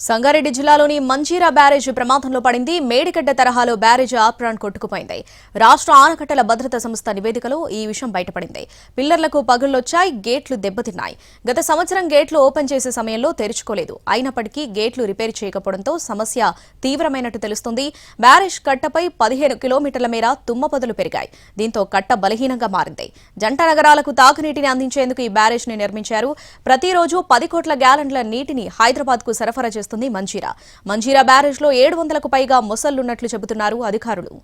సంగారెడ్డి జిల్లాలోని మంజీరా బ్యారేజ్ ప్రమాదంలో పడింది. మేడిగడ్డ తరహాలో బ్యారేజ్ ఆప్రాన్ కొట్టుకుపోయింది. రాష్ట్ర ఆనకట్టల భద్రతా సంస్థ నివేదికలో ఈ విషయం బయటపడింది. పిల్లర్లకు పగుళ్ళొచ్చాయి గేట్లు దెబ్బతిన్నాయి. గత సంవత్సరం గేట్లు ఓపెన్ చేసే సమయంలో తెరుచుకోలేదు. అయినప్పటికీ గేట్లు రిపేర్ చేయకపోవడంతో సమస్య తీవ్రమైనట్టు తెలుస్తుంది. బ్యారేజ్ కట్టపై పదిహేను కిలోమీటర్ల మేర తుమ్మపొదలు పెరిగాయి. దీంతో కట్ట బలహీనంగా మారింది. జంట నగరాలకు తాగునీటిని అందించేందుకు ఈ బ్యారేజ్ని నిర్మించారు. ప్రతిరోజు పది కోట్ల గ్యాలన్ల నీటిని హైదరాబాద్కు సరఫరా చేస్తుంది మంజీరా. మంజీరా బ్యారేజ్లో ఏడు వందలకు పైగా మొసళ్ళున్నట్లు చెబుతున్నారు అధికారులు.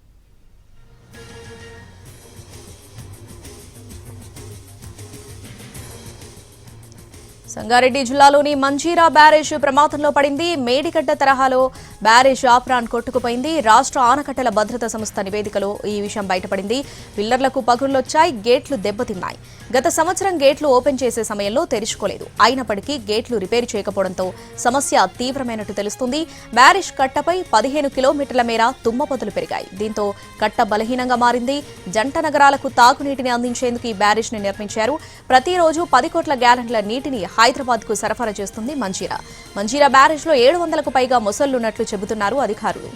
సంగారెడ్డి జిల్లాలోని మంజీరా బ్యారేజ్ ప్రమాదంలో పడింది. మేడిగడ్డ తరహాలో బ్యారేజ్ ఆప్రాన్ కొట్టుకుపోయింది. రాష్ట్ర ఆనకట్టల భద్రతా సంస్థ నివేదికలో ఈ విషయం బయటపడింది. పిల్లర్లకు పగుళ్ళొచ్చాయి గేట్లు దెబ్బతిన్నాయి. గత సంవత్సరం గేట్లు ఓపెన్ చేసే సమయంలో తెరుచుకోలేదు. అయినప్పటికీ గేట్లు రిపేర్ చేయకపోవడంతో సమస్య తీవ్రమైనట్టు తెలుస్తుంది. బ్యారేజ్ కట్టపై పదిహేను కిలోమీటర్ల మేర తుమ్మపొదలు పెరిగాయి. దీంతో కట్ట బలహీనంగా మారింది. జంట నగరాలకు తాగునీటిని అందించేందుకు ఈ బ్యారేజ్ని నిర్మించారు. ప్రతిరోజు పది కోట్ల గ్యాలన్ల నీటిని హైదరాబాద్కు సరఫరా చేస్తుంది మంజీరా. మంజీరా బ్యారేజ్లో ఏడు వందలకు పైగా మొసళ్ళున్నట్లు చెబుతున్నారు అధికారులు.